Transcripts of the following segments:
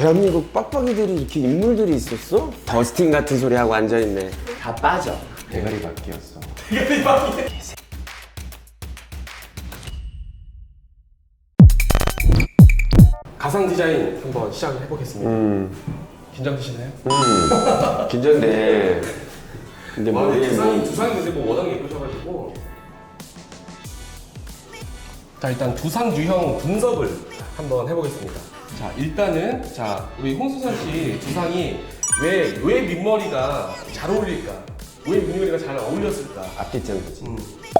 대한민국 빡빡이들이 이렇게 인물들이 있었어? 더스틴 같은 소리 하고 앉아있네. 다 빠져. 대가리 바뀌었어. 가상 디자인 한번 시작을 해보겠습니다. 음, 긴장되시나요? 음, 긴장돼. 근데 아, 머리에 두상이 뭐 두상이 근데 뭐 워낙 예쁘셔가지고 자 일단 두상 유형 분석을 한번 해보겠습니다. 자 일단은 자 우리 홍수선 씨 두상이 왜왜 밑머리가 잘 어울릴까? 왜 밑머리가 잘 어울렸을까? 앞뒷장 거지. 음,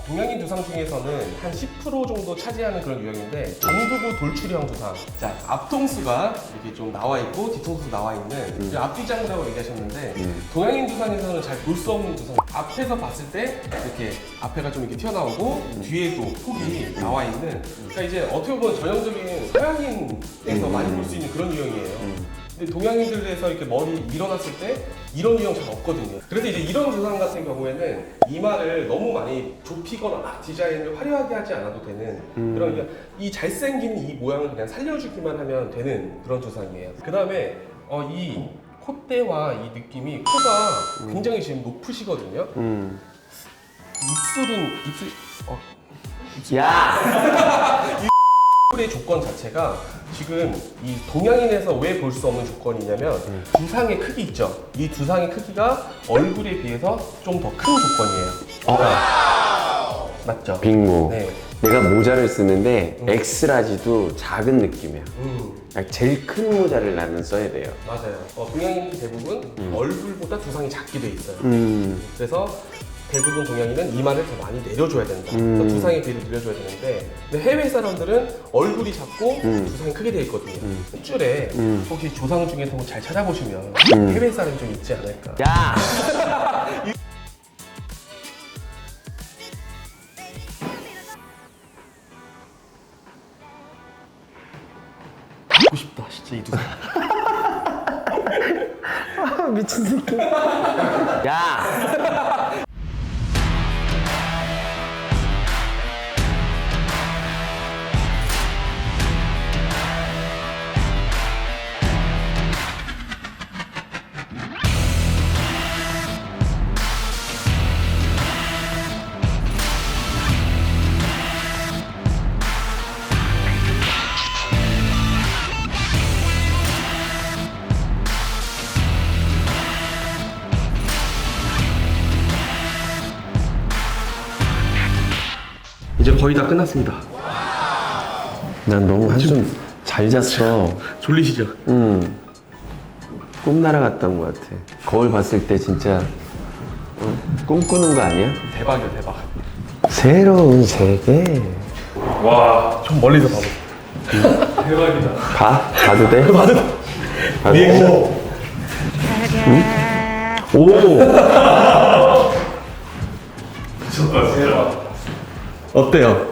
동양인 두상 중에서는 한 10% 정도 차지하는 그런 유형인데 전두부 돌출형 두상. 자 앞통수가 이렇게 좀 나와 있고 뒤통수 나와 있는 그 앞뒤장이라고 얘기하셨는데 동양인 두상에서는 잘 볼 수 없는 두상. 앞에서 봤을 때 이렇게 앞에가 좀 이렇게 튀어나오고 뒤에도 폭이 나와 있는. 그러니까 이제 어떻게 보면 전형적인 서양인에서 많이 볼 수 있는 그런 유형이에요. 근데 동양인들에서 이렇게 머리 밀어놨을 때 이런 유형 잘 없거든요. 그래서 이제 이런 두상 같은 경우에는 이마를 너무 많이 좁히거나 막 디자인을 화려하게 하지 않아도 되는 그런 그냥 이 잘생긴 이 모양을 그냥 살려주기만 하면 되는 그런 두상이에요. 그 다음에 어, 이 콧대와 이 느낌이 코가 굉장히 지금 높으시거든요. 음. 입술은 입술 어, 야! 입술의 조건 자체가 지금 이 동양인에서 왜 볼 수 없는 조건이냐면 두상의 크기 있죠. 이 두상의 크기가 얼굴에 비해서 좀 더 큰 조건이에요. 어, 맞죠? 빙고. 네. 내가 모자를 쓰는데 엑스라지도 작은 느낌이야. 음, 그러니까 제일 큰 모자를 나는 써야 돼요. 맞아요. 어, 동양인들 대부분 얼굴보다 두상이 작게 돼 있어요. 음. 그래서 대부분 동양인은 이마를 더 많이 내려줘야 된다. 음. 그래서 두상의 비를 늘려줘야 되는데 근데 해외 사람들은 얼굴이 작고 음. 두상이 크게 돼 있거든요. 일줄에 음. 혹시 조상 중에서 뭐잘 찾아보시면 음. 해외 사람이 좀 있지 않을까. 야! 갖고 싶다 진짜 이 두상. 아, 미친 새끼. 야! 이제 거의 다 끝났습니다. 난 너무 한숨 잘 잤어. 졸리시죠? 음. 꿈 날아갔던 것 같아. 거울 봤을 때 진짜 어, 꿈꾸는 거 아니야? 대박이야 대박. 새로운 세계. 와, 좀 멀리서 봐봐. 대박이다. 가? 가도 돼? 가도 돼? 오! 대박. 어때요?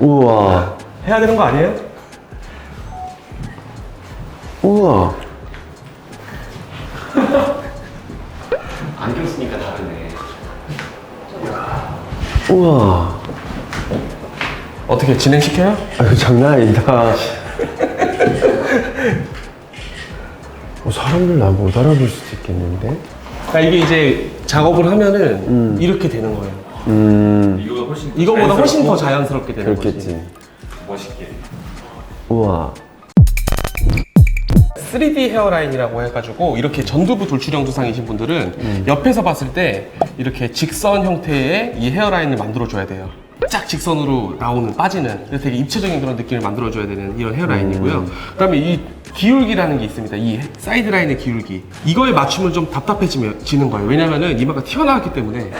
우와. 해야 되는 거 아니에요? 우와. 안경 쓰니까 다르네. 우와. 어떻게 진행시켜요? 아, 이거 장난 아니다. 어, 사람들 나 못 알아볼 수도 있겠는데? 그러니까 이게 이제 작업을 하면은 이렇게 되는 거예요. 음, 이거보다 훨씬 이거보다 훨씬 더 자연스럽고 자연스럽게 되는 그렇겠지. 거지. 멋있게. 우와. 3D 헤어라인이라고 해가지고 이렇게 전두부 돌출형 두상이신 분들은 옆에서 봤을 때 이렇게 직선 형태의 이 헤어라인을 만들어줘야 돼요. 쫙 직선으로 나오는 빠지는 그래서 되게 입체적인 그런 느낌을 만들어줘야 되는 이런 헤어라인이고요. 그다음에 이 기울기라는 게 있습니다. 이 사이드 라인의 기울기 이거에 맞추면 좀 답답해지는 거예요. 왜냐면은 이마가 튀어나왔기 때문에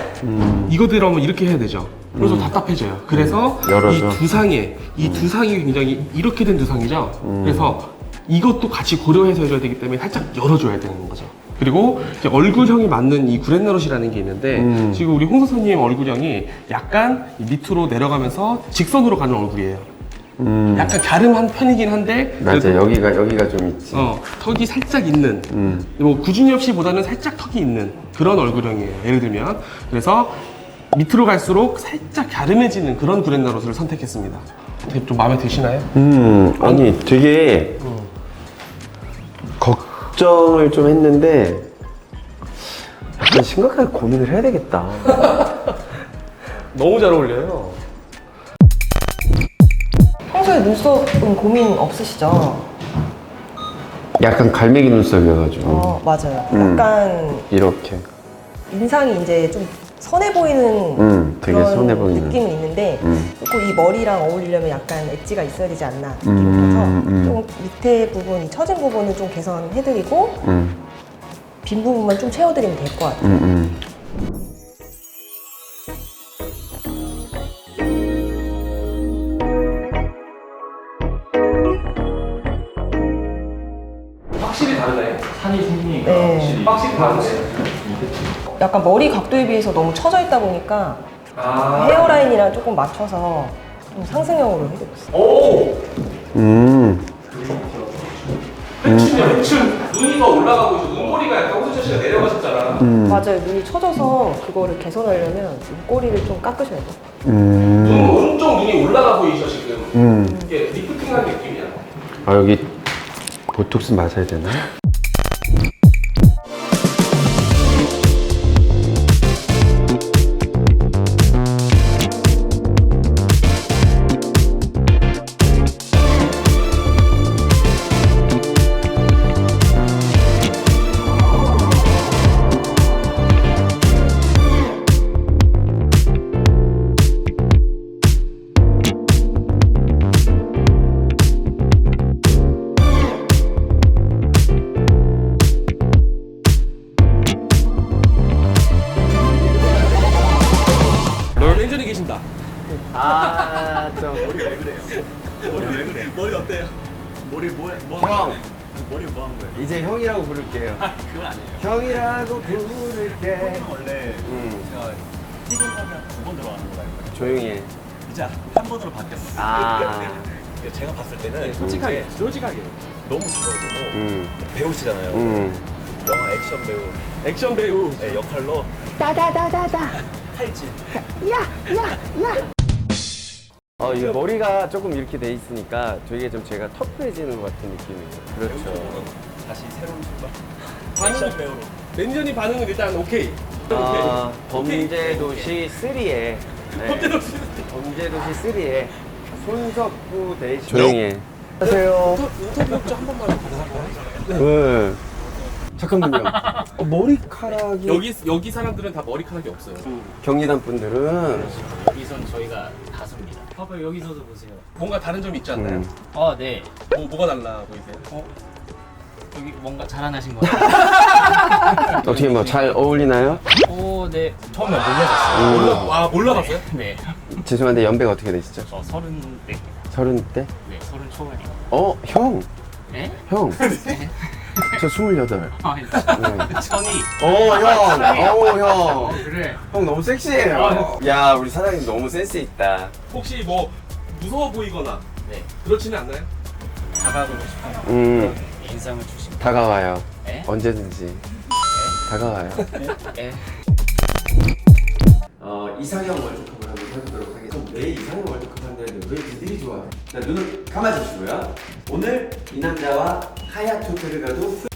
이거대로 하면 이렇게 해야 되죠. 그래서 답답해져요. 그래서 열어서. 이 두상에 이 두상이 굉장히 이렇게 된 두상이죠. 그래서 이것도 같이 고려해서 해줘야 되기 때문에 살짝 열어줘야 되는 거죠. 그리고 이제 얼굴형이 맞는 이 구렛나룻이라는 게 있는데 음. 지금 우리 홍서선님 얼굴형이 약간 이 밑으로 내려가면서 직선으로 가는 얼굴이에요. 음. 약간 갸름한 편이긴 한데 맞아, 그래도 여기가, 여기가 좀 있지. 어, 턱이 살짝 있는 음. 뭐 구준엽 씨보다는 살짝 턱이 있는 그런 얼굴형이에요. 예를 들면 그래서 밑으로 갈수록 살짝 갸름해지는 그런 구렛나룻을 선택했습니다. 되게 좀 마음에 드시나요? 음, 아니, 되게 걱정을 좀 했는데 약간 심각하게 고민을 해야 되겠다. 너무 잘 어울려요. 평소에 눈썹은 고민 없으시죠? 약간 갈매기 눈썹이어가지고 어, 맞아요. 음. 약간 이렇게. 인상이 이제 좀 선해 보이는 음, 되게 그런 선해 보이는. 느낌이 있는데 음. 꼭 이 머리랑 어울리려면 약간 엣지가 있어야 되지 않나 느낌이 음, 들어서 음. 좀 밑에 부분, 이 처진 부분은 좀 개선해드리고 음, 빈 부분만 좀 채워드리면 될 것 같아요. 음, 음. 확실히 다르네. 산이 생기니까 네. 확실히 확실히 다르네. 약간 머리 각도에 비해서 너무 처져 있다 보니까 아. 헤어라인이랑 조금 맞춰서 좀 상승형으로 해드리고 있어요. 오! 음. 흑춘이야, 흑춘. 눈이 더 올라가고 있어. 눈꼬리가 약간 호수철 씨가 내려가셨잖아. 음. 맞아요. 눈이 처져서 그거를 개선하려면 눈꼬리를 좀 깎으셔야 돼요. 눈 음. 오른쪽 눈이 올라가 보이셔 지금. 음. 이게 리프팅한 느낌이야. 아 여기 보톡스 맞아야 되나? 렌전이 계신다. 아, 저 머리 어때요? 머리 뭐, 뭐 형. 머리 뭐 한 거예요? 이제 형이라고 부를게요. 그건 아니에요. 형이라고 부를게. 원래 음. 제가 튀김하면 두번 들어가는 거라 했거든요. 조용히 해. 이제 한 번으로 바뀌었어요. 아. 제가 봤을 때는 네, 솔직하게, 솔직하게. 너무 잘하고 음. 배우시잖아요. 음. 영화 액션 배우 액션 배우. 의 역할로 따다다다다 탈진. 어, 이 머리가 조금 이렇게 돼 있으니까 되게 좀 제가 터프해지는 것 같은 느낌이에요. 그렇죠. 다시 새로운 출발. 반응이, 액션 배우로. 렌전이 반응은 일단 오케이. 아, 오케이. 범죄도시 3에 네. 범죄도시. 범죄도시 3에 손석구 대신 조용히 해. 안녕하세요. 인터뷰 혹시 한 번만 가능할까요? 네. 잠깐만요. 어, 머리카락이 여기 여기 사람들은 다 머리카락이 없어요. 경리단 분들은 여기선 저희가 다수입니다. 봐봐요, 여기서도 보세요. 뭔가 다른 점이 있지 않나요? 음. 아, 네. 뭐 뭐가 달라 보이세요? 여기 뭔가 자라나신 것 같아요. 어떻게 뭐 잘 어울리나요? 오, 네. 처음에 몰라졌어요. 몰라 아 몰라봤어요? 네. 죄송한데 연배가 어떻게 되시죠? 저 서른 네. 서른 대? 네, 서른 초반이요. 어, 형, 네? 형. 저 스물여덟. 아, 네. 천이. 오, 형. 오, 형. 그래. 형 너무 섹시해요. 야, 우리 사장님 너무 센스 있다. 혹시 뭐 무서워 보이거나 네. 그렇지는 않나요? 다가가고 싶어요. 음, 인상을 주시면. 다가와요. 네? 언제든지. 다가와요. 네. 어, 이상형 월드컵을 한번 해보도록 하겠습니다. 왜 이상형 월드컵 한다는데 왜 그들이 좋아요? 자, 눈을 감아주시고요. 오늘 이 남자와 하얗 호텔을 가도